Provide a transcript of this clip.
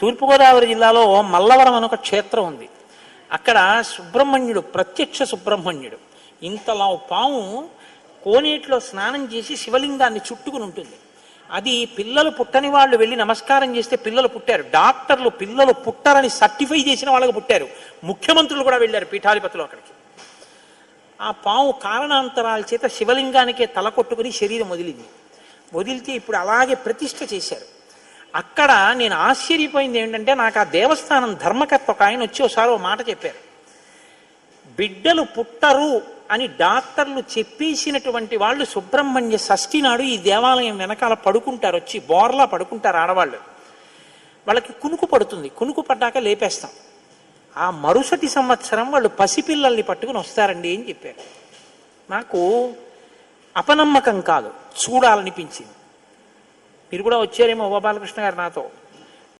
తూర్పుగోదావరి జిల్లాలో మల్లవరం అని ఒక క్షేత్రం ఉంది. అక్కడ సుబ్రహ్మణ్యుడు ప్రత్యక్ష సుబ్రహ్మణ్యుడు. ఇంతలా పాము కోనేటిలో స్నానం చేసి శివలింగాన్ని చుట్టుకుని ఉంటుంది. అది పిల్లలు పుట్టని వాళ్ళు వెళ్ళి నమస్కారం చేస్తే పిల్లలు పుట్టారు. డాక్టర్లు పిల్లలు పుట్టారని సర్టిఫై చేసిన వాళ్ళకి పుట్టారు. ముఖ్యమంత్రులు కూడా వెళ్ళారు పీఠాధిపతులు అక్కడికి. ఆ పాము కారణాంతరాల చేత శివలింగానికే తల కొట్టుకుని శరీరం వదిలింది. వదిలితే ఇప్పుడు అలాగే ప్రతిష్ట చేశారు. అక్కడ నేను ఆశ్చర్యపోయింది ఏంటంటే నాకు ఆ దేవస్థానం ధర్మకర్త ఒక ఆయన వచ్చి ఒకసారి ఓ మాట చెప్పారు. బిడ్డలు పుట్టరు అని డాక్టర్లు చెప్పేసినటువంటి వాళ్ళు సుబ్రహ్మణ్య షష్ఠి నాడు ఈ దేవాలయం వెనకాల పడుకుంటారు వచ్చి బోర్లా పడుకుంటారు ఆడవాళ్ళు. వాళ్ళకి కునుకు పడుతుంది. కునుకు పడ్డాక లేపేస్తాం. ఆ మరుసటి సంవత్సరం వాళ్ళు పసిపిల్లల్ని పట్టుకుని వస్తారండి అని చెప్పారు. నాకు అపనమ్మకం కాదు చూడాలనిపించింది. మీరు కూడా వచ్చారేమో గోపాలకృష్ణ గారు నాతో.